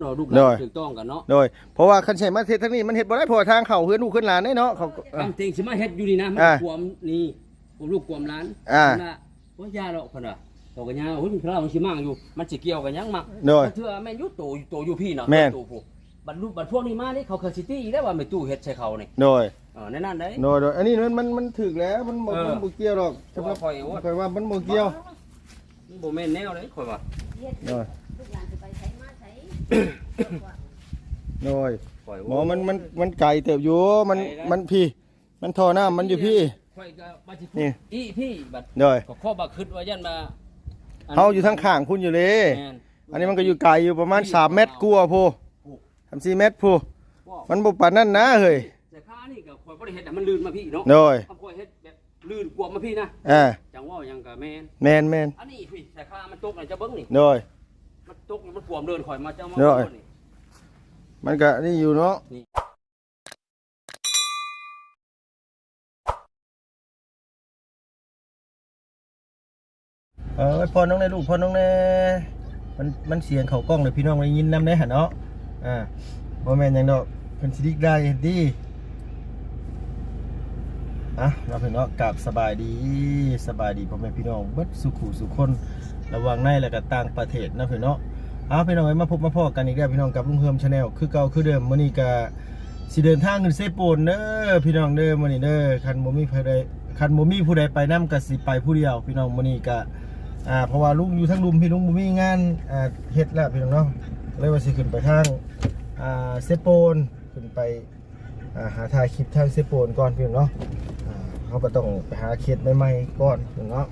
เนาะลูกหโดลายนถูกต้องกันเนาะโดย เพราะว่าคันใช้มาเทศทางนี้มันเฮ็ดบ่ได้เพราะว่าทางเข้าเฮือนลูกขึ้นหลานได้เนาะเขาก็เออคำเต็งสิมาเฮ็ดอยู่นี่นะมันอ่ากวมนี่กวมลูกกวมหลานอ่าเพิ่นน่ะว่ายาหรอกเพิ่นน่ะตกกันยาโอ้ยมันเรามันสิมั่งอยู่ มันสิเกี่ยวกันยังมักโดยเทื่อแม่นอยู่โตอยู่โตอยู่พี่เนาะแม่น โตผู้บรรลุบรรพวกนี้มานี่เขาเคยสิตี้ได้ว่าไม่ตู้เฮ็ดใส่เขานี่โดย เออในนั้นได้ โดยโดยอันนี้มันมันมันถึกแล้วมันบ่เออมันบ่เกี่ยวหรอกเพราะว่าข่อยว่า ข่อยว่ามันบ่เกี่ยวมันบ่แม่นแนวเลยข่อยว่าโดย โดยข่อยหมอมันมันมันไกลเติบอยู่มันไกลนะมันพี่ มันท่อน้ำมันอยู่พี่ ข่อยก็มาสินี่อีพี่บัดโดยก็ข้อบักคิดว่ายันมาเฮาอยู่ทางข้างคุณอยู่เลย แม่น อันนี้มันก็อยู่ไกลอยู่ประมาณ 3 เมตรกว่าพูทำ4เมตรพูมันบ่ปานนั้นนะเฮ้ยแต่ข้านี่ก็ข่อยบ่ได้เฮ็ดให้มันลื่นมาพี่เนาะโดยคำข่อยเฮ็ดแบบลื่นกวมมาพี่นะอ่าจังว่าหยังก็แม่นแม่นแม่นอันนี้พี่แต่ข้ามันตกน่ะจะเบิ่งนี่โดยมัน ตกมันกวมเดินข่อยมาเจ้ามาโดยเนี่มันก็นี่อยู่เนาะเออพอน้องในลูกพอน้องในมันมันเสียงเขากล้องเลยพี่น้องได้ยินนำได้หันเนาะอ่าบ่แม่นหยังดอกเพิ่นสิดิกได้เห็นดีอะเราเพิ่นเนาะกราบสบายดีสบายดีพ่อแม่พี่น้องเบิดสุขุสุขคนระหวังในและก็ต่างประเทศนะเพิ่นเนาะ อ้าพี่น้องเอ้มาพบมาพอกันอีกแล้วพี่น้องกับลุงเฮิมชาแนลคือเก่าคือเดิมมื้อนี้ก็สิเดินทางขึ้นเซโปนเด้อพี่น้องเด้อมื้อนี้เด้อคันบ่มีผู้ใดคันบ่มีผู้ใดไปนํก็สิไปผู้เดียว พี่น้องมื้อนี้ก็อ่าเพราะว่าลุงอยู่ทั้งลุมพี่ลุงบ่มีงานอ่าเฮ็ดแล้วพี่น้องเนาะเลยว่าสิขึ้นไปทางอ่าเซโปนขึ้นไปอ่าหาถ่ายคลิปทางเซโปนก่อนพี่น้องเนาะอ่าเขาก็ต้องไปหาเคสใหม่ๆก่อนพี่น้องเนาะ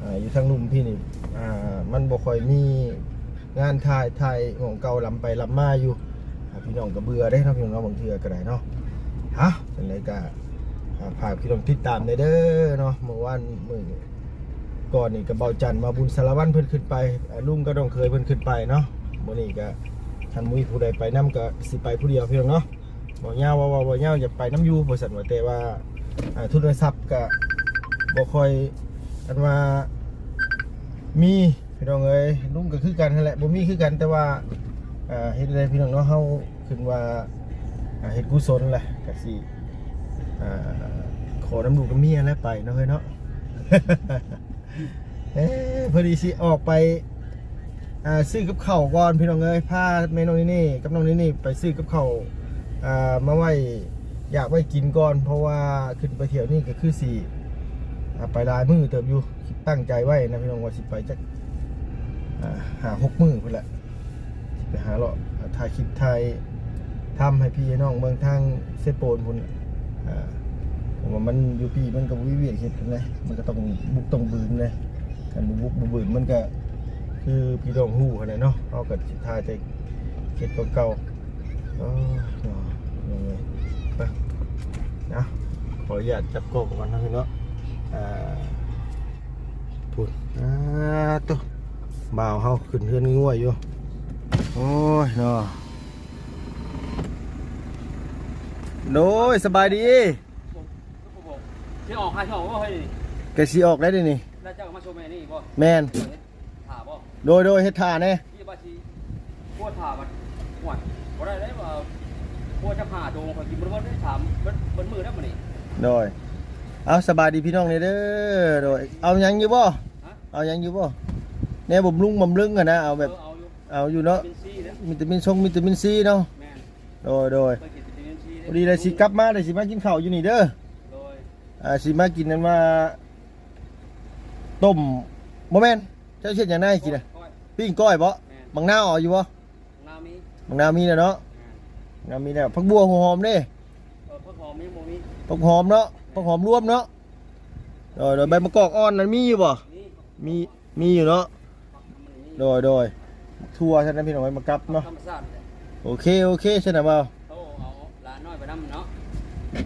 อ่าอยู่ทั้งลุมพี่นี่อ่ามันบ่ค่อยมี งานถ่ายถ่ายของเก่าลำไปลำมาอยู่พี่น้องก็เบื่อได้เนาะพี่น้องเนาบางเทื่อก็ได้เนาะฮะจังไดก็อ่าฝากพี่น้องติดตามได้เด้อเนาะเมื่อวานมื้อก่อนนี่ก็เบาจันมาบุญสารวัตรเพิ่นขึ้นไปลุงก็ต้องเคยเพิ่นขึ้นไปเนาะมื้อนี้ก็ท่านมุ้ยผู้ใดไปนํก็สิไปผู้เดียวเพียงเนาะบ่ยาว่าว่าบ่ยาอย่าไปน้ำยู่บ่ซั่นว่าแต่ว่าอ่าทุนทรัพย์ก็บ่ค่อยอันว่ามี พี่น้องเอ้ยลุงก็คือกันนั่นแหละบ่มีคือกันแต่ว่าอ่าเฮ็ดได้พี่น้องเนาะเฮาขึ้นว่าเฮ็ดกุศลแหละก็สิอ่าขอน้ำลูกกับเมียแล้วไปเนาะเฮ้ยเนาะเอ๊ะพอดีสิออกไปอ่าซื้อกับเข้าก่อนพี่น้องเอ้ยพาแม่น้องนี่นี่กับน้องนี่นี่ไปซื้อกับเข่าอ่ามาไว้อยากไว้กินก่อน เพราะว่าขึ้นไปเที่ยวนี่ก็คือสี่าไปลายมือเติบอยู่ตั้งใจไว้นะพี่น้องว่าสิไปจัก หาหกมือเพื่อนแหละไปหาเลาะถ่ายคลิปถ่ายทำให้พี่น้องเมืองทางเซโปนพุ่นน่ะอ่าผมว่ามันอยู่พี่มันก็วิเวียนเฮ็ดกันเลยมันก็ต้องบุกต้องบืนเลยการบุกบุกบืนมันก็คือพี่น้องฮู้ขนาดเนาะเอากับสิทาใจเฮ็ดเก่าๆอ๋อเนาะยังไงไปนะขออนุญาตจับกล้องก่อนนะพี่เนาะอ่าพูดอ่าตัว บ่าวเฮาขึ้นเฮือนง่วยอยู่โอ้ยเนาะโดยสบายดีที่ออกใครที่ออกว่าเฮ้ยแกสิออกได้เดินี่แล้วเจ้าก็มาโชว์แม่นี่บ่แมนถาบ่โดยโดยเฮ็ดทาแน่ที่บ้านชีพวกถาบัดหวดบ่ได้ได้ว่าพวกจะผ่าโดงข่อยกินบ่บ่ได้ถามเบิ่นเบิ่นมือได้บ่นี่โดยเอาสบายดีพี่น้องนี่เด้อโดยเอาหยังอยู่บ่ฮะเอาหยังอยู่บ่ แน่บ่มลุงบ่มลึงอะนะเอาแบบ เออเอาอยู่เอาอยู่เนาะเป็นซีเด้อวิตามินซงวิตามินซีเนาะแม่นโดยโดยเคยกินวิตามินซีพอดีเลยสิกลับมาเลยสิมากินข้าวอยู่นี่เด้อโดยอ่าสิมากินนั่นว่าต้มบ่แม่นเจ้าเฮ็ดหยังได้กินน่ะก้อยปิ้งก้อยบ่แม่นบังนาวเอาอยู่บ่นามีบังนาวมีแล้วเนาะแม่นบังนาวมีแล้วผักบัวหัวหอมเด้เออเพิ่นหอมมีบ่มีผักหอมเนาะผักหอมรวมเนาะโดยโดยใบมะกอกอ่อนนั้นมีอยู่บ่นี่มีมีอยู่เนาะมันนี่ โดยโดยทัวร์ฉะนั้นพี่น้องไว้มากับเนาะธรรมชาติเลยโอเคโอเคฉะนั้นเปล่าเขาเอาหลานน้อยไปนำเนาะ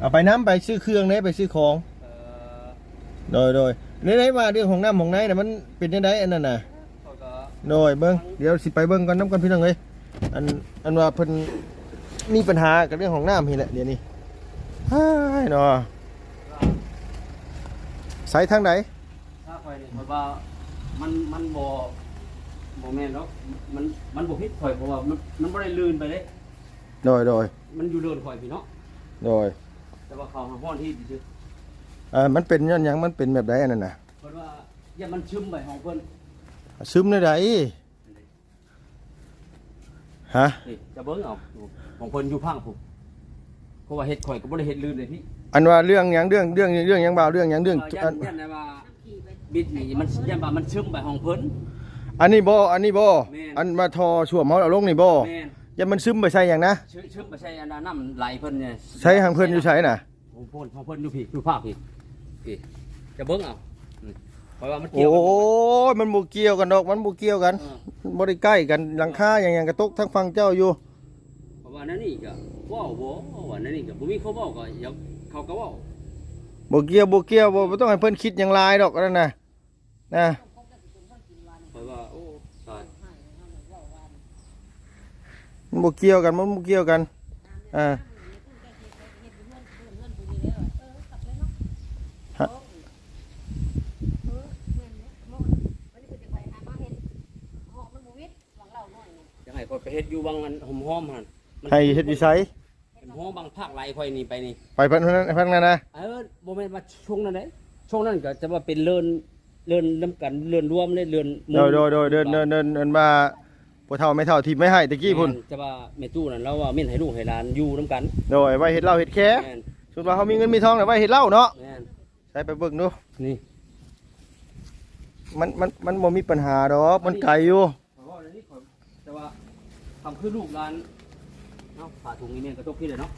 เอาไปน้ำไปซื้อเครื่องเนี่ยไปซื้อของ เออโดยโดยในไหนมาเรื่องของน้ำของไหนน่ะมันเป็นยังไงอันนั้นน่ะ เขาก็โดยเบิ้งเดี๋ยวสิไปเบิ้งกันน้ำกันพี่น้องเลยอันอันว่าเพิ่นมีปัญหากับเรื่องของน้ำนี่แหละเดี๋ยวนี้เฮ้ยเนาะใส่ทางไหน ถ้าคอยนี่คอยว่ามันมันบ่ บ่แม่นเนาะมันมันบ่ผิดข่อยเพราะว่ามันมันบ่ได้ลื่นไปเด้โดยโดยมันอยู่เดินข่อยพี่เนาะโดยแต่ว่าเขาหาฮ้อนที่ซื่อเอ่อมันเป็นย้อนหยังมันเป็นแบบใดอันนั้นน่ะเพิ่นว่าอย่ามันซึมไปของเพิ่นซึมในใดฮะนี่จะเบิ่งเอาของเพิ่นอยู่พังพุ่นเพราะว่าเฮ็ดข่อยก็บ่ได้เฮ็ดลื่นเลยพี่อันว่าเรื่องหยังเรื่องเรื่องเรื่องหยังบ่าวเรื่องหยังเรื่องเอออัยันนยันได้ว่าบิดนี่มันยันว่ามันซึมไปของเพิ่น อันนี้บ่อันนี้บ่แม่น อันมาทอช่วมเฮาเอาลงนี่บ่แม่นอย่ามันซึมไปใส่หยังนะซึซึมไปใช้อันนั้นน้ำไหลเพิ่นเนี่ยใช้ทางเพิ่นอยู่ใช้น่ะของเพิ่นของเพิ่นอยู่พี่อยู่ภาคพี่พี่จะเบิ่งเอาอืมเพราะว่ามันโอ้เกี่ยวกันยมันบ่เกี่ยวกันดอกมันบ่เกี่ยวกันเออบ่ได้ใกล้กันหลังคาอย่างหยังกระตกทั้งฝั่งเจ้าอยู่ เพราะว่านั่นนี่ก็เว้าบ่ว่านั่นนี่ก็บ่มีเขาเว้าก็อยากเขาก็เว้าบ่เกี่ยวบ่เกี่ยวบ่บ่ต้องให้เพิ่นคิดหยังหลายดอกอันนั่นน่ะนะ เพราะว่าโอ้ตาย มันบ่เกี่ยวกันมันบ่เกี่ยวกันอ่าจะให้คนไปเฮ็ดอยู่บางอันหอมๆหั่นมันให้เฮ็ดอยู่ไสเป็นหอมบางภาคไหลค่อยนี่ไปนี่ไปเพิ่นเพิ่นนั้นเพิ่นนั้นนะเออบ่แม่นว่าช่วงนั้นเด้ช่วงนั้นก็จะว่าเป็นเลินเลินนํกันเลินรวมเลยเลินหมู่โดยโดยโดยเดินเดินเดินเดินมา บ่เท่าไม่เท่าที่ไม่ให้ตะกี้พุ่นแม่จะว่าแม่ตู้นั่นเราว่าเม่นให้ลูกให้หลานอยู่นํกันโดยไว้เฮ็ดเหล้าเฮ็ดแค่แม่นส่วนว่าเขามีเงินมีทองแล้วไว้เฮ็ดเหล้าเนาะแม่นใช้ไปเบิ่งดูนี่มันมันมันบ่มีปัญหาดอกมันไกลอยู่เพราะว่าอันนี้ข่อยแต่ว่าทำคือลูกหลานเนาะผ่าถุงนี้เนี่ยกระตกพี่เลยเนาะ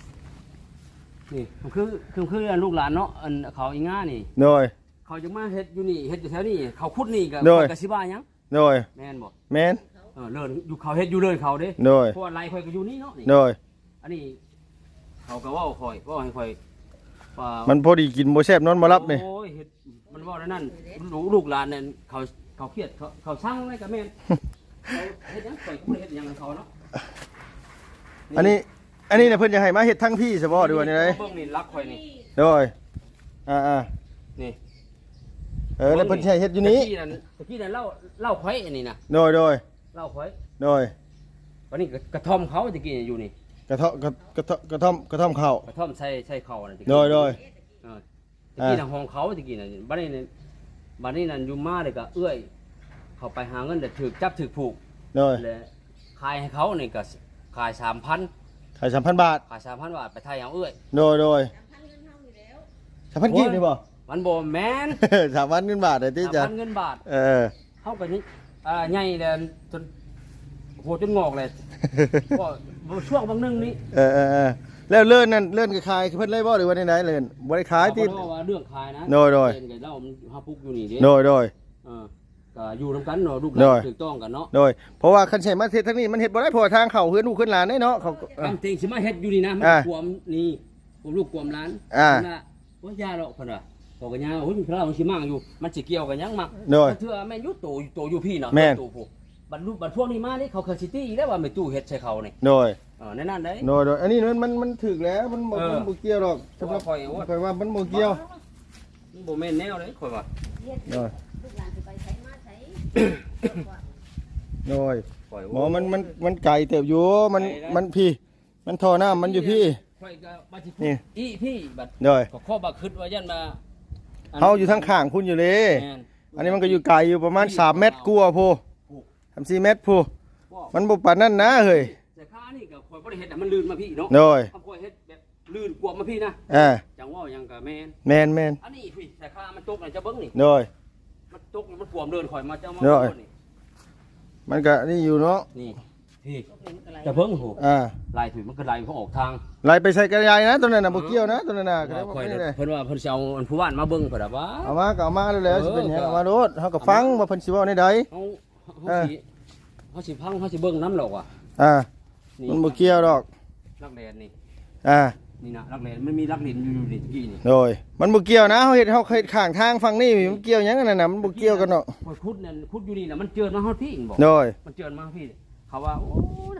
นี่ทำคือคือคือลูกหลานเนาะอันเขาอีง่านี่ โดย เขาจะมาเฮ็ดอยู่นี่เฮ็ดอยู่แถวนี้เขาขุดนี่ก็โดยกะสิบ้าหยังโดยแม่นบ่แม่นเออเลินอยู่เขาเฮ็ดอยู่เลินเขาเด้โดยเพราะว่าไรข่อยก็อยู่นี่เนาะนี่โดยอันนี้เขาก็เว้าข่อยเว้าให้ข่อยว่ามันพอดีกินบ่แซ่บนอนบ่หลับนี่โอ้ยเฮ็ดมันเว้าแล้วนั่นลูกลูกหลานนั่นเขาเขาเครียดเขาเขาสั่งอะไรก็แม่นเขาเฮ็ดหยังข่อยก็บ่ได้เฮ็ดหยังให้เขาเนาะอันนี้อันนี้เนี่ยเพิ่นจะให้มาเฮ็ดทั้งพี่ซะบ่หรือว่าไดเบิ่งนี่รักข่อยนี่โดยอ่าอ่านี่เออแล้วเพิ่นสิให้เฮ็ดอยู่นี้ตะกี้นั่นตะกี้นั่นเล่าเล่าข่อยอันนี้นะโดยโดย เล่าข่อยโดยวันนี้ก็กระท่อมเขาตะกี้อยู่นี่ กระเทาะกระกระเทาะกระท่อมกระท่อมข้าวกระท่อมใส่ใส่เขาน่ะตะกี้โดยโดยเออตะกี้น่ะห้องเขาตะกี้น่ะบัดนี้นี่บัดนี้นั่นอยู่มาเลยก็เอื้อย เขาไปหาเงินแต่ถูกจับถูกผูกโดยและขายให้เขานี่ก็ขาย3,000ขาย3,000บาทขาย3,000บาทไปไทยเอาเอื้อยโดยโดย3,000กีบนี่บ่มันบ่แม่น3,000เงินบาทได้ติจ้ะ3,000เงินบาท เออเฮาก็นี่ อ่าใหญ่แล้วจนโหจนงอกเลยก็ช่วงบางนึงนี่เออเออเออแล้วเลื่อนนั่นเลื่อนก็ขายเพิ่นเลยบ่หรือว่าไหนๆเลื่อนบ่ได้ขายติเขก็ว่าเรื่องขายนะโดยโดยเป็นไงเล่ามันเฮาพุกอยู่นี่เด้โดยโดยเออก็อยู่นํกันเนาะลูกหโดลายนถูกต้องกันเนาะโดยเพราะว่าคันใช้มาเฮ็ดทางนี้มันเฮ็ดบ่ได้เพราะว่าทางเข้าเฮือนลูกเฮือนหลานได้เนาะเขาเออคำจริงสิมาเฮ็ดอยู่นี่นะมันอ่ากวมนี่ผมลูกกวมร้านอ่าเพิ่นว่าว่ายาดอกเพิ่นว่า บอกกันยาโอ้ยพระเราสิมากอยู่ มันสิเกี่ยวกันยังมักโดยเทื่อแม่นอยู่โตอยู่โตอยู่พี่เนาะแม่นโตผู้บัดลูกบัดพวกนี้มานี่เขาเคยสิตี้อีกแล้วว่าไม่ตู้เฮ็ดใส่เขานี่โดยเออในนั้นได้ โดยโดยอันนี้มันมันมันถึกแล้วมันบ่เออมันบ่เกี่ยวหรอกสำหรับข่อยว่า ข่อยว่ามันบ่เกี่ยวมันบ่แม่นแนวเลยข่อยว่าโดยลูกหลานสิไปใช้มาใช้ โดยข่อยหมอมันมันมันไกลเติบอยู่มันไกลนะ มันพี่ มันท่อน้ำมันอยู่พี่ ข่อยก็บ่สินี่ อีพี่บัดโดย ก็ข้อบักคิดว่ายันมา เฮาอยู่ทางข้างคุณอยู่เลย แม่นอันนี้มันก็อยู่ไกลอยู่ประมาณ3เมตรกว่าพู3 4เมตรพูมันบ่ปานนั้นนะเฮ้ยแต่ข้านี่ก็ข่อยบ่ได้เฮ็ดให้มันลื่นมาพี่เนาะโดยถ้าข่อยเฮ็ดแบบลื่นกวมมาพี่นะอ่าจังว่าหยังก็แม่นแม่นแม่นอันนี้พี่แต่ข้ามันตกน่ะจะเบิ่งนี่โดย มันตกนี่มันขวมเดินข่อยมาเจ้ามาเด้อนี่มันก็นี่อยู่เนาะนี่ พี่จะเบิ่งโหอ่าลายถือมันก็ลายเขาออกทางไล่ไปใส่กระยายนะตัวนั้นน่ะบ่เกี่ยวนะตัวนั้นน่ะก็ได้ว่าบ่ข่อยนี่น่ะเลยเพิ่นว่าเพิ่นสิเอาอันผู้ว่านมาเบิ่งเพิ่นน่ะว่าเอามาก็เอามาแล้วแหล้วสิเป็นหยังเออเอามาโลดเฮาก็ฟังว่าเพิ่นสิเว้าในใดเฮาเฮาสิเฮาสิพังเฮาสิเบิ่งน้ำหรอกว่ะอ่านี่มันบ่เกี่ยวดอกรักแลนนี่อ่านี่นะรักแลนมันมีรักลินอยู่อยู่นี่ตะกี้นี่โดยมันบ่เกี่ยวนะเฮาเฮ็ดเฮาเฮ็ดข้างทางฝั่งนี้มันเกี่ยวหยังกันนั่นน่ะมันบ่เกี่ยวกันเนาะข่อยขุดนั่นขุดอยู่นี่น่ะมันเจินมาเฮาพี่อีกบ่โดยมันเจินมาเฮาพี่ เขาว่าโอ้ย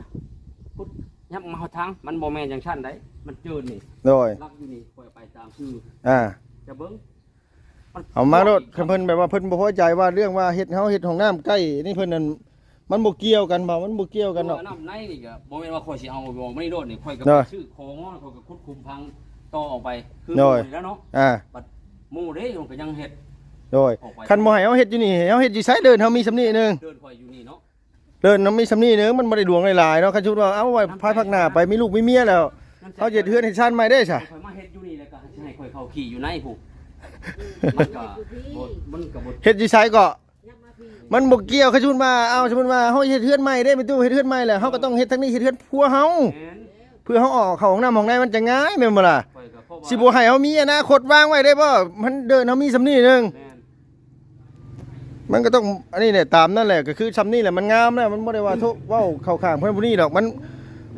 ขุดยับมาเฮาทางมันบ่แม่นจังซั่นได้มันเจินนี่โดยรักอยู่นี่ข่อยไปตามชื่ออ่าจะเบิ่งนเอามาโลดคันเพิ่นแบบว่าเพิ่นบ่พอใจว่าเรื่องว่าเฮ็ดเฮาเฮ็ดห้องน้ำใกล้นี่เพิ่นนั่นมันบ่เกี่ยวกันบ่มันบ่เกี่ยวกันเนาะน้ำในนี่ก็บ่แม่นว่าข่อยสิเอาบ่ไม่ได้โดดนี่ข่อยก็เด้อชื่อของข่อยก็คุดคุมพังต่อออกไปคือเด้อหมู่นี่แล้วเนาะอ่าหมู่เด้มันก็ยังเฮ็ดโดยออกไปคันบ่ให้เฮาเฮ็ดอยู่นี่เฮาเฮ็ดอยู่ไสเดินเฮามีสำนีหนึงเดินข่อยอยู่นี่เนาะ เดินเฮามีสำนีหนึงมันบ่ได้ดวงหลายๆเนาะคันชุดว่าเอ้าไว้ภายภาคหน้าไปมีลูกมีเมียแล้วเฮาจะเฮือนให้ชาติใหม่ได้ซะข่อยมาเฮ็ดอยู่นี่แล้วก็สิให้ข่อยเข้าขี่อยู่ในผู้มันก็บ่มันก็บ่เฮ็ดอยู่ไสก็ยับมาพี่มันบ่เกี่ยวคันชุดว่าเอาสมมุติว่าเฮาเฮ็ดเฮือนใหม่ได้ไปตู้เฮ็ดเฮือนใหม่แล้วเฮาก็ต้องเฮ็ดทั้งนี้เฮ็ดเฮือนผัวเฮาแม่นเพื่อเฮาออกเข้าห้องน้ำห้องในมันจะง่ายแม่นบ่ล่ะข่อยก็เพราะว่าสิบ่ให้เฮามีอนาคตวางไว้ได้บ่มันเดินเฮามีสำนีหนึง แม่น มันก็ต้องอันนี้เนี่ยตามนั่นแหละก็คือซ้ำนี่แหละมันงามแล้วมันบ่ได้ว่าทุเว้าเข้าข้างเพิ่นผู้นี้ดอกมัน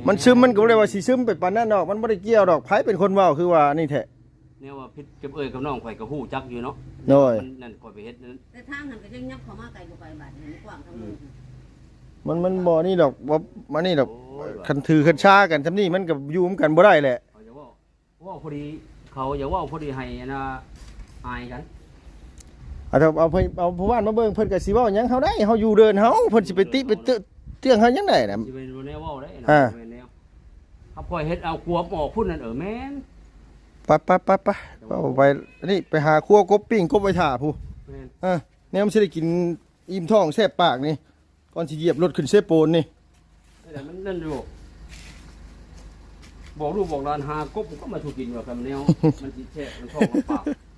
มันซึมมันก็บ่ได้ว่าสิซึมไปปานนั้นดอกมันบ่ได้เกี่ยวดอกไผเป็นคนเว้าคือว่านี่แท้แนวว่าพิษกับเอ้ยกับน้องข่อยก็ฮู้จักอยู่เนาะโดยมันนั่นข่อยไปเฮ็ดนั่นแต่ทางหันก็ยังยับเข้ามาไกลกว่าไปบาดนี้กว้างทั้งหมดมันมันบ่นี่ดอกบ่มานี่ดอกโอ้ยคันถือคันชากันซ้ำนี่มันก็อยู่ร่วมกันบ่ได้แหละเขาจะว่าว่าพอดีเขาอย่าว่าพอดีให้นะอายกัน เอาถ้าเอาเพิ่นเอาผู้บ้านมาเบิ่งเพิ่นก็สิเว้าหยังเฮาได้เฮาอยู่เดินเฮาเพิ่นสิไปติไปเตื้อเตื้องเฮายังได้น่ะจะเป็นแนวเว่าได้นะอ่าเป็นแนวเขาปล่อยเฮ็ดเอากลัวหมอกพุ่นนั่นเออแม่นไปไปไปไปเอาไปนี่ไปหาครัวกบปิ้งกบไว้ท่าผู้แม่นอะแนวมันสิได้กินอิ่มท้องแซ่บปากนี่ก่อนสิเหยียบรถขึ้นเซโปนนี่แต่มันนั่นอยู่บอกลูกบอกหลานหากบก็มาถูกกินว่าคำแนว มันสิแช่มันท้องมันปากนี่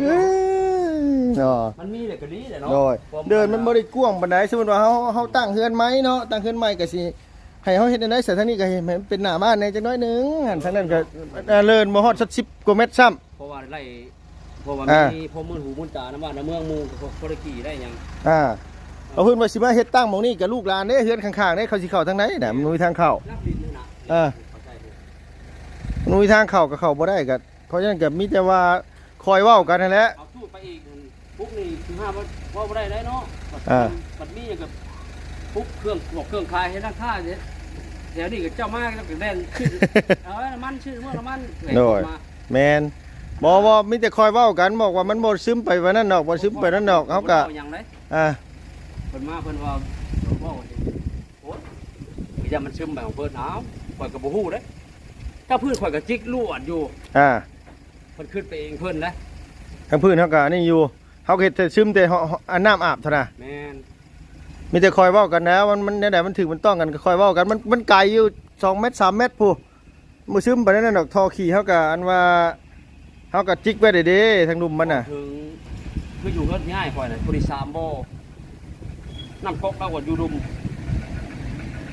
เอ้ยเนาะมันมีแต่ก็ดีแหละเนาะโดยเดินมันบ่ได้กว้างปานใดสมมุติว่าเฮาเฮาตั้งเฮือนไม้เนาะตั้งเฮือนไม้ก็สิให้เฮาเฮ็ดได้แต่ทางนี้ก็ให้มันเป็นหน้าบ้านแหน่จักหน้อยหนึงหันทางนั้นก็เอ่อเลินบ่ฮอดสัก10กว่าเมตรซ้ำเพราะว่าไล่เพราะว่าอ่ามีพอมือหูมือตาน้ำบ้านน้ำเมืองหมูก็บ่ได้กี่ได้หยังอ่าเอาเพิ่นว่าสิมาเฮ็ดตั้งหม่องนี้กับลูกหลานเด้เฮือนข้างๆเด้เขาสิเข้าทางไหนน่ะมันมีทางเข้านับดินนี่นะอ่าเข้าใจอยู่มันมีทางเข้าก็เข้าบ่ได้ก็เพราะฉะนั้นก็มีแต่ว่า คอยเว้ากันนั่นแหละ เอาสู้ไปอีกปุ๊กนี่คือห้าว่าว่าบ่ได้ได้เนาะบัดอ่าบัดนี้อย่างกับปุ๊กเครื่องบอกเครื่องคายให้ด้านข้าเนี่ยเดี๋ยวนี้ก็เจ้ามากแล้วก็แน่นชื่อเอาไว้น้ำมันชื่อเมื่อน้ำมันแหลกโดยมาแมนบอว่ามีแต่คอยเว้ากันบอกว่ามันบ่ซึมไปวันนั้นดอกบ่ซึมไปนั่นดอกเขาก็พิ่นว้อย่างไรอ่าเพิ่นมาเพิ่นว่าเว่าโอ้ยอย่ามันซึมไปของเพิ่นเอาข่อยก็บ่ฮู้เด้ถ้าพื้นข่อยก็จิกลวดอยู่ อ่า เพิ่นขึ้นไปเองเพิ่นนะทางพื้นเขาก็นี่อยู่เขาก็เฮ็ดแต่ซึมแต่เฮาอันน้ำอาบเท่านั้นแม่นมีแต่คอยเว้ากันนะมันมันแนวๆมันถึงมันต้องกันก็คอยเว้ากันมันมันไกลอยู่2เมตร3เมตรพูมือซึมไปนั่นดอกทอขี่เขาก็อันว่าเขาก็จิกไว้ได้เด้ทางดุมมันน่ะถึงคืออยู่เฮ็ดง่ายข่อยน่ะผู้ที่3บ่น้ำก๊อกเราก็อยู่รุม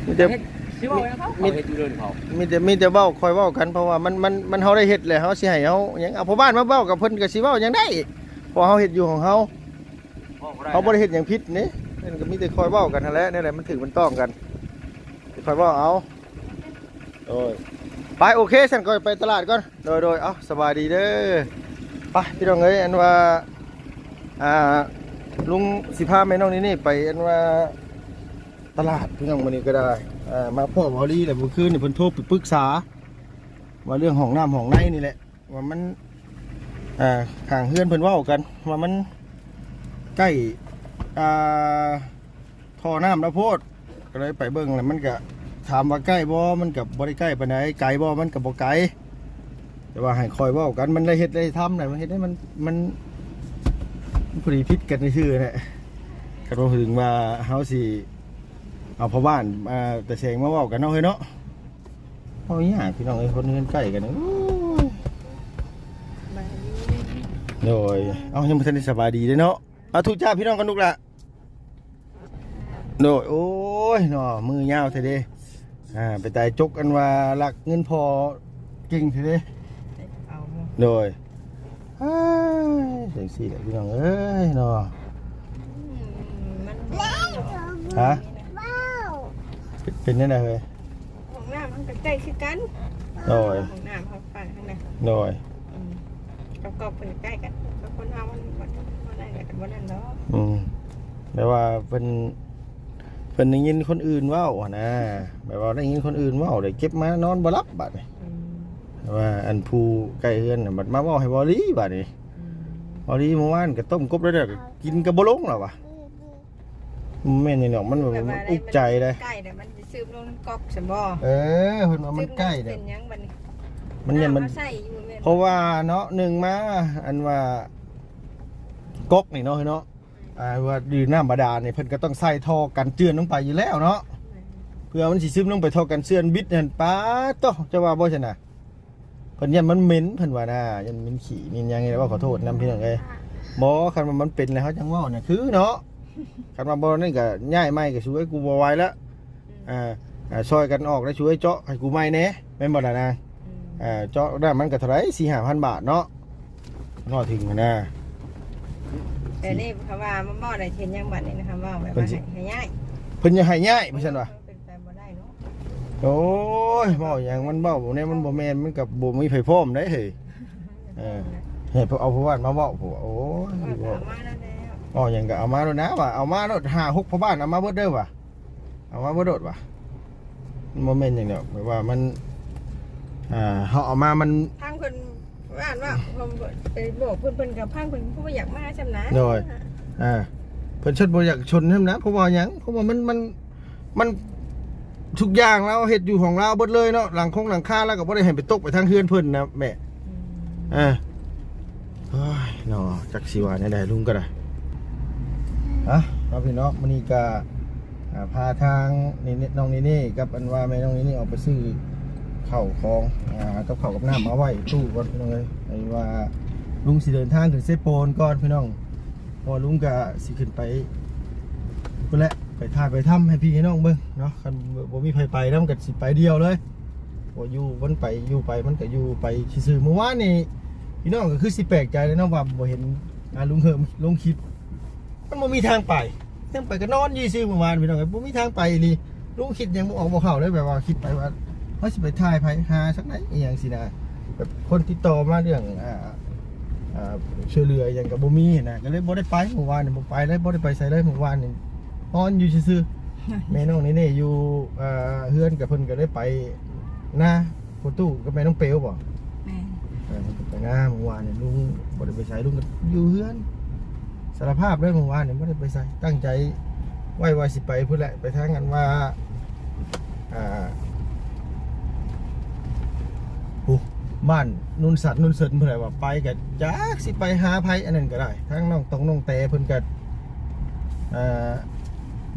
มีแต่เฮ็ด สิเว้าหยังเขามีเขาเฮ็ดอยู่เดินเขามีแต่มีแต่เว้าคอยเว้ากันเพราะว่ามันมันมันเฮาได้เฮ็ดแหละเฮาสิให้เฮาหยังเอาพ่อบ้านมาเว้ากับเพิ่นก็สิเว้าหยังได้เพราะเฮาเฮ็ดอยู่ของเฮาเขาบริเหตุอย่างพิษนี่นั่นก็มีแต่คอยเว้ากันนั่นแหละนี่แหละมันถึงมันต้องกันคอยเว้าเอาโดยไปโอเคฉันก็ไปตลาดก่อนโดยโดยเอาสบายดีเด้อไปพี่น้องเอ้ยอันว่าอ่าลุงสิพาแม่น้องนี่นี่ไปอันว่า ตลาดพี่น้องวันนี้ก็ได้อ่ามาพ่อบอลี่แหละเมื่อคืนนี่เพิ่นโทรไปปรึกษา ว่าเรื่องห้องน้ำห้องในนี่แหละ ว่ามันอ่างเฮือนเพิ่นว้ากัน ว่ามันใกล้ท่อน้ำแล้วโพดก็เลยไปเบิ่งแล้วมันก็ถามว่าใกล้บ่มันกับบ่ได้ใกล้ปานไกลบ่มันก็บ่ไกลแต่ว่าให้คอยว้ากันมันได้เฮ็ดได้ทำได้มันเฮ็ดให้มันมันพอดีพิษกันในชื่อแหละก็ต้องถึงว่าเฮาสิ เอาพ่อบ้านมาแต่เสงมาเว้ากันเนาะเฮ้ยเนาะเอาอีหยังพี่น้องเอ้ยคนเฮือนใกล้กันนี่โอ้ยโดยเอายังบ่ทันได้สบายดีเด้เนาะเอาถูกจ้าพี่น้องกันลูกละโดยโอ้ยเนาะมือยาวเทเด้อ่าไปตายจกกันว่าลักเงินพอเก่งเทเด้โดยอ้ายเสียงสี่แหละพี่น้องเอ้ยเนาะฮะ เป็นเป็นยังไงเฮ้ยของน้ำมันก็ใกล้คือกันโดยของน้ำเขาไปข้างในโดยอืมกับกอบเป็นใกล้กันกับคนเฮามันมันมันอะไรกันบ่นั่นเนาะอืมแต่ว่าเป็นเป็นได้ยินคนอื่นเว้าอะนะแบบว่าได้ยินคนอื่นเว้าได้เก็บมานอนบ่รับบัดนี้อืมว่าอันผู้ใกล้เฮือนน่ะบัดมาเว้าให้บอลีบัดนี้อืมบอลีเมื่อวานก็ต้มกบแล้วเด้อก็กินกับบลงแล้ววะ แม่นนี่เนาะมันแบบแบบมันว่าอะไรอุกใจเลยใกล้แต่มันจะซึมลงก๊อกใช่บ่เออเพิ่นว่ามันใกล้เนี่เนี่ยเป็นหยังบัดนี้มันเนี่ยมันอาใส่อยู่แม่นเพราะว่าเนาะหนึ่งมาอันว่าก๊อกนี่เนาะเนาะอ่าว่าดีน้ำบาดาลเนี่ยเพิ่นก็ต้องใส่ท่อกันเจือนลงไปอยู่แล้วเนาะเพื่อมันสิซึมลงไปท่อกันเจือนบิดนั่นป้าโตจะว่าบ่ใช่น่ะเพิ่นยันมันเหม็นเพิ่นว่าน่ะยันเหม็นขี้มีหยังไงว่าขอโทษนํพี่น้องเอ้ยบ่คันว่ามันเป็นแล้วเขาจังเว้าน่ะคือเนาะ คันว่าบ่นั่นก็ย้ายไม้ก็ช่วยกูบ่ไหวแล้วอ่าอ่าช่วยกันออกแล้วช่วยเจาะให้กูไม้แหน่แม่นบ่ล่ะนะอ่าเจาะได้มันก็เท่าไหรสี่ห้าพันบาทเนาะนอถึงอะนะแต่นี่คำว่ามันบ่ได้เห็นหยังบัดนี้นะคะว่าแบบเพิ่ว่านสิให้ง่ายเพิ่นจะให้ง่ายไม่ใช่วะเป็นไปบ่ได้เนาะโอ้ยเว้าอย่างมันเบ้าเนี่ยมันบ่แม่นมันกับบ่มีไผพร้อมได้เฮ้ยเออเฮ้ยเอาผู้บ้านมาเว้าผัวโอ้ยว่าเว้าเอามาแล้ว แล้วอ๋อหยังก็เอามาแล้วนะว่ะเอามาแล้วหาหกพ่อบ้านเอามาเบิดเด้อว่ะเอามาเบิดโดดว่ะมันบ่แม่นหยังดอกแบบว่ามันอ่าเฮาเอามามันทางเพิ่นว่าอันว่าผมไปบอกเพิ่นเพิ่นกับพังเพิ่นผู้บ่อยากมาจำนะโดยอ่าเพิ่นชดบ่อยากชนใช่ไหมนะเพราะว่าหยังเพราะว่ามันมันมันทุกอย่างเราเฮ็ดอยู่ของเราเบิดเลยเนาะหลังคงหลังคาแล้วก็บ่ได้ให้ไปตกไปทางเฮือนเพิ่นนะแม่อ่า เฮ้ยเนาะจักสิว่าแนวใดลุงก็ได้ อะเอาพี่น้องมื้อนี้ก็อ่าพาทางนี่น้องนี่นี่กับอันว่าแม่น้องนี่นี่ออกไปซื้อเข้าวของอ่ากับข้ากับน้ำมาไว้ตู้ก่อนพี่น้องเอ้ยไอ้ว่าลุงสิเดินทางถึงเซโปนก่อนพี่น้อง พอลุงก็สิขึ้นไปพุ่นและไปถ่ายไปถ้ำให้พี่ให้น้องเบิ่งเนาะคันบ่มีไผไปนำก็สิไปเดียวเลยบ่อยู่วนไปอยู่ไปมันก็อยู่ไปซื่อเมื่อวานนี่พี่น้องก็คือสิแปลกใจเลยเนาะว่าบ่เห็นอ่าลุงเหิมลุงคลิป มันบ่มีทางไปทางไปก็นอนยี่ซื่อเมื่อวานพี่น้องก็บ่มีทางไปอีหลีลุงคิดหยังบ่ออกบ่เข้าเลยแบบว่าคิดไปว่าเฮาสิไปถ่ายไผหาสักไหนอีหยังสินะแบบคนติดต่อมาเรื่องอ่าอ่าช่วยเหลืออย่างกับบ่มีนะก็เลยบ่ได้ไปเมื่อวานนี่บ่ไปเลยบ่ได้ไปใส่เลยเมื่อวานนี่นอนอยู่ซื่อๆแม่น้องนี่นี่อยู่เอ่อเฮือนกับเพิ่นก็ได้ไปหน้าประตูกับแม่น้องเปลวบ่แม่เออเพิ่นก็ไปหน้าเมื่อวานนี่ลุงบ่ได้ไปใส่ลุงก็อยู่เฮือน สารภาพเลยเมื่อวานเนี่บ่ได้ไปใส่ตั้งใจไหว้ว่าสิไปเพุ่นแหละไปทางกันว่าอ่าโอ้บ้านนุ่นสัตว์นุ่นเสิร์นเพิ่นว่าไปก็จักสิไปหาไผอันนั้นก็ได้ทางน้องตองน้องแต่เพิ่อนก็เอ่อ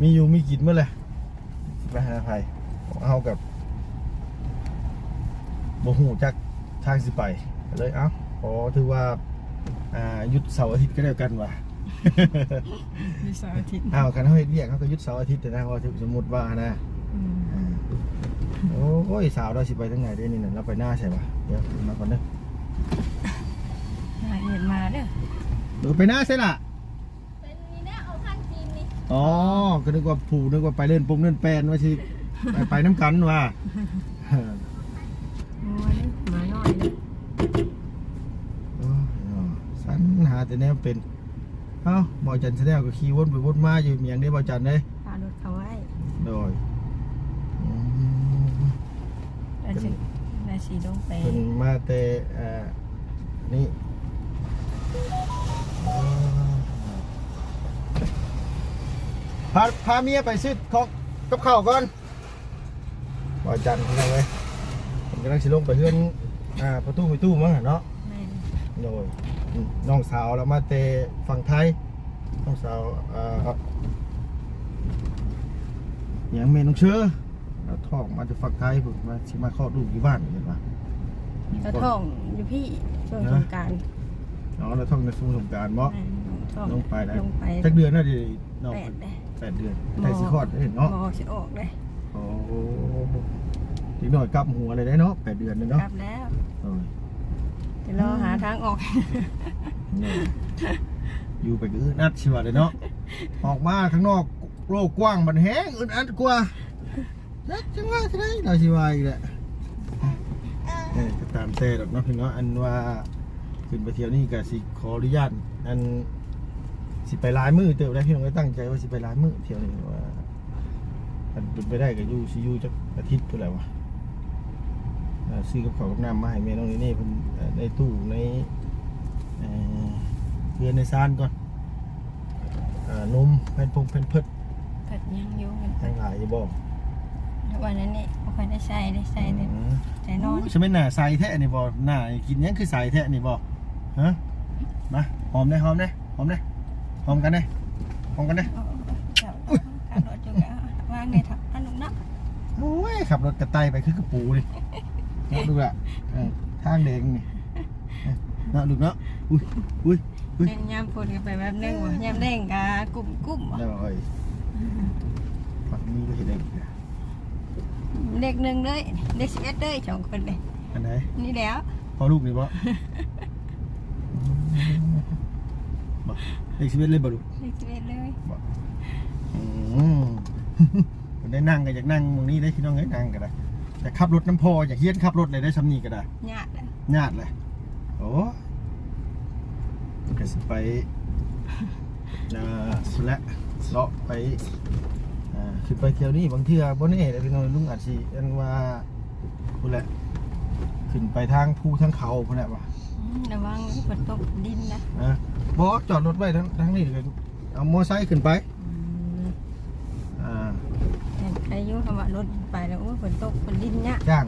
มีอยู่มีกินเมื่อไหร่สิไปหาไผเฮากับบ่ฮู้จักทางสิไปเลยเอ้าขอถือว่าอ่าหยุดเสาร์อาทิตย์ก็แล้วกันว่ะ มีเสาร์อาทิตย์อ้าวคันเฮาเฮ็ดเวียกเขาก็หยุดเสาร์อาทิตย์แต่นะว่าสมมุติว่านะอืมอ่าโอ้ยสาวเราสิไปทางไหนได้นี่น่ะเราไปหน้าใช่ปะเดี๋ยวมาก่อนเด้อหาเห็นมาเด้อเดี๋ยวไปหน้าใช่ล่ะอ๋อ ก็นึกว่าผูนึกว่าไปเล่นปุ่มเล่นแปลนว่าสิไปไปน้ำกันว่าโอ้ยมาหน่อยเด้อโอ้ยเนาะสันหาแต่แนวเป็น เอ้าบอจันแสดงก็ขี่วนไปวนมาอยู่เมียงได้บอจันเลยพารถเขาไว้โดยอืมแล้วสิแล้วสิลงไปเป็นมาแต่เอ่อนี่พาพาเมียไปซื้อของกับข้าวก่อนบอจันทร์อะไรเลยผมกำลังสิลงไปเพื่อนอ่าประตูไปตู้มั้งอะเนาะ แม่นโดย น้องสาวแล้วมาเตะฝั่งไทยน้องสาวเอ่ออย่างเมน้องเชื่อแล้วท้องมาจากฝั่งไทยผมมาชิมาคลอดลูกที่บ้านเห็นปะกระท่องอยู่พี่ช่วงสงกรารน้องแล้วท้องในซุ้มสงกรารเนาะลงไปได้ลงไปจักเดือนน่าจะน้องแปดเด้อแปดเดือนไทยสิคลอดได้เห็นเนาะมอสิออกเลยโอ้ทีหน่อยกลับหัวเลยได้เนาะแปดเดือนเลยเนาะกลับแล้วเออเดี๋ยวรอหาทางออกนี่อยู่ไปก็อึดอัดชิวะเลยเนาะออกมาข้างนอกโลกกว้างมันแห้งอึดอัดกว่าแล้วจังว่าจะได้เราชิวาอีกแหละเออตามเต้ดอกเนาะพี่เนาะอันว่าขึ้นไปเที่ยวนี่ก็สิขออนุญาตอันสิไปลายมือเติบได้พี่น้องก็ตั้งใจว่าสิไปลายมือเที่ยวนี้ว่าอันเป็นไปได้ก็อยู่สิยูจักอาทิตย์เท่าไหร่วะ ซื้อกับข้าวกับน้ำมาให้แม่น้องนี่นี่เพิ่นเอ่อในตู้ในเอ่อเรือนในซานก่อนเอ่อนมแผ่นพงแผ่นเพิดยังอยู่กันยังหลายอยู่บ่แต่วันนั้นนี่บ่ค่อยได้ใส่ได้ใส่แต่อืมแต่นอนใช่ไหมหน้าใสแท้นี่บ่หน้ากินหยังคือใสแท้นี่บ่ฮะมาหอมได้หอมได้หอมได้หอมกันได้หอมกันได้เอาเจ้าขับรถอยู่แล้ววางในถังอันนุกเนาะโอ้ยขับรถกระไตไปคือกระปูดิเนาะดูละเออทางแดงนี่เนาะดูเนาะอุ้ยอุ้ยอุ๊ยเล่นยามพูดกันไปแบบนึงบ่ยามเด้งกะกลุ่มกลุ่มบ่ได้บ่เอ้ยฝักนี้ก็เห็นได้อีกอะเด็กหนึ่งเลยเด็กสิบเอ็ดเลยสองคนเลยอันไหนนี่แล้วพอลูกนี่บ่บ่เด็กชีวิตเลยบ่ลูกเด็กสิบเอ็ดเลยอืมมันได้นั่งก็อยากนั่งตรงนี้ได้พี่น้องเอ้ยนั่งก็ได้ แต่ขับรถน้ำพออยากเฮียนขับรถเลยได้ซ้ำนี่ก็ได้ญาติอะญาติเลยโอ้ก็สิไปอ่าสุละเลาะไปอ่าคือไปเที่ยวนี่บางเทื่อบ่แน่เลยพี่น้องลุงอาจสิอันว่าพุ่นแหละขึ้นไปทางภูทางเขาพุ่นแหละว่ะอืมระวังฝนตกดินนะ นะบ่จอดรถไว้ทั้งทั้งนี้เลยเอามอไซค์ขึ้นไป อ่า เห็นใค รอยุ่คำว่ารถไปแล้วโอ้ยฝนตกฝนดินเนี่ยจ้าง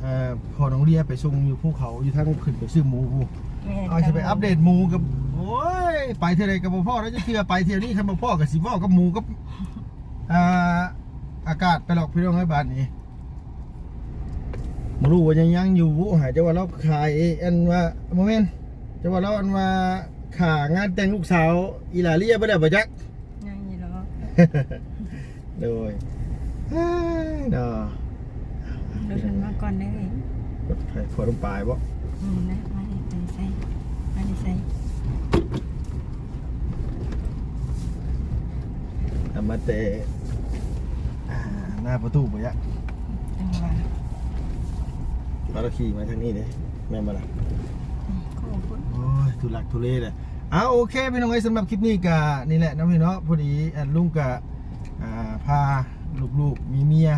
เอ่อพอน้องเรียไปส่งอยู่ภูเขาอยู่ทางขึ้นไปซื้อหมูพูแม่นเอาจะไปอัปเดตหมูกับโอ้ยไปเท่าไรกับพ่อแล้วจะเชื่อไปเที่ยวนี้คันบ่พ่อกับสิพ่อกับหมูกับอ่าอากาศไปหรอกพี่น้องให้บ้านนี้บ่รู้ว่ายังยังอยู่บุหายจะว่าเราขายอันว่าโมเมนต์จะว่าเราอันว่าขางานแต่งลูกสาวอีหลาเลียบ่ได้บ่จัก ยังอยู่หรอ โดย เอ้ยเนาะรถมันมาก่อนได้เลยกดไฟขวดลงปลายบ่อืมนะมาดิมาดิใส่มาดิใส่เอามาเตะอ่าหน้าประตูบ่ยะจังหวะเราขี่มาทางนี้เด้แม่นบ่ล่ะอืมโค้งพุ่นโอ้ยทุลักทุเลเลยเอาโอเคพี่น้องเอ้ยสำหรับคลิปนี้ก็นี่แหละนะพี่เนาะพอดีแอนลุงก็อ่าพา ลูกๆมีเมีย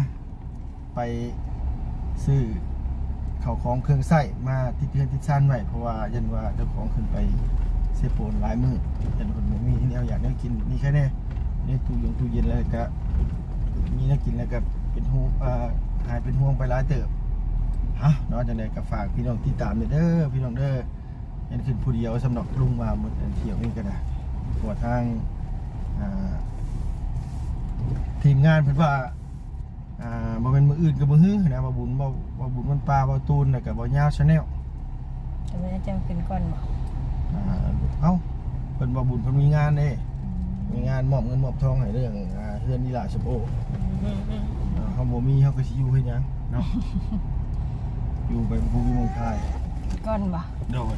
ไปซื้อเข้าของเครื่องใส้มาติดเพื่อนติดซ่านไว้เพราะว่ายันว่าเจ้าของขึ้นไปเซโปนหลายมือยันคนบ่มีที่แนวอยากได้กินนี่แค่นี้นี่ตู้เย็นตู้เย็นแล้วก็มีน่ากินแล้วก็เป็นหูอ่าหายเป็นห่วงไปหลายเติบฮะเนาะจังไดก็ฝากพี่น้องติดตามเด้อพี่น้องเด้อยันขึ้นผู้เดียวสำหรับลุงมาหมดอันเที่ยวนี่ก็ได้หัวทางอ่า ทีมงานเพิ่นว่าอ่าบ่เป็นมืออื่นกับมือฮื้อนะบ่บุญบ่บ่บุญมันปลาบ่ตูนแล้วก็บ่ยาวชาแนลจะไม่ได้จำเป็นก่อนบ่อ่าเอ้าเพิ่นบ่บุญเพิ่นมีงานเด้มีงานมอบเงินมอบทองให้เรื่องอ่าเฮือนนี่ล่ะชมโออืมอืมอืมอ่าเฮาบ่มีเฮาก็สิอยู่เฮ็ดหยังเนาะอยู่ไปภูมิเมืองไทยก่อนบ่โดย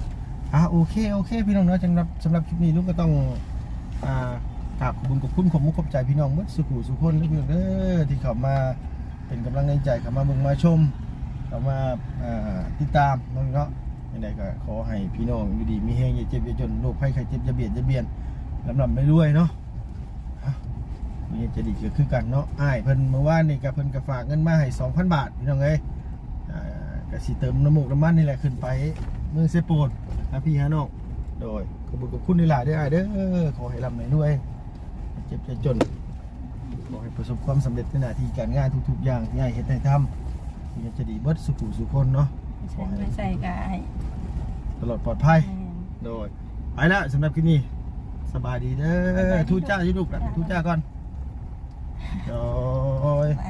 อะโอเคโอเค พี่น้องเนาะสำหรับสำหรับคลิปนี้ลุงก็ต้องอ่า กราบขอบคุณขอบคุณขอบมุขอบใจพี่น้องเมื่อสุขุสุขคนทุกคนเด้อที่เข้ามาเป็นกำลังใจเข้ามาเบิ่งมาชมเข้ามาติดตามน้องเนาะยังไงก็ขอให้พี่น้องอยู่ดีมีแฮงอย่าเจ็บอย่าจนโรคภัยไข้เจ็บอย่าเบียดอย่าเบียนลำลำไม่รวยเนาะอะมีจะดีก็คือกันเนาะอ้ายเพิ่นเมื่อวานนี่ก็เพิ่นก็ฝากเงินมาให้2,000บาทพี่น้องเอ้ยอ่าก็สิเติมน้ำมูกน้ำมันนี่แหละขึ้นไปเมืองเซโปนนะพี่ฮะน้องโดยขอบคุณขอบคุณในหลายๆเด้ออ้ายเด้อขอให้ร่ำให้รวย เจ็บอย่าจนขอให้ประสบความสำเร็จในหน้าที่การงานทุกๆอย่างที่ให้เฮ็ดให้ทำที่จะดีเบิดสุขุสุขคนเนาะใส่ไม่ใส่ก็ให้ตลอดปลอดภัยแม่นโดยไปละสำหรับคลิปนี้สบายดีเด้สบายอดีทูตจ้าอยู่ลูกนะทูตจ้าก่อนโดยไป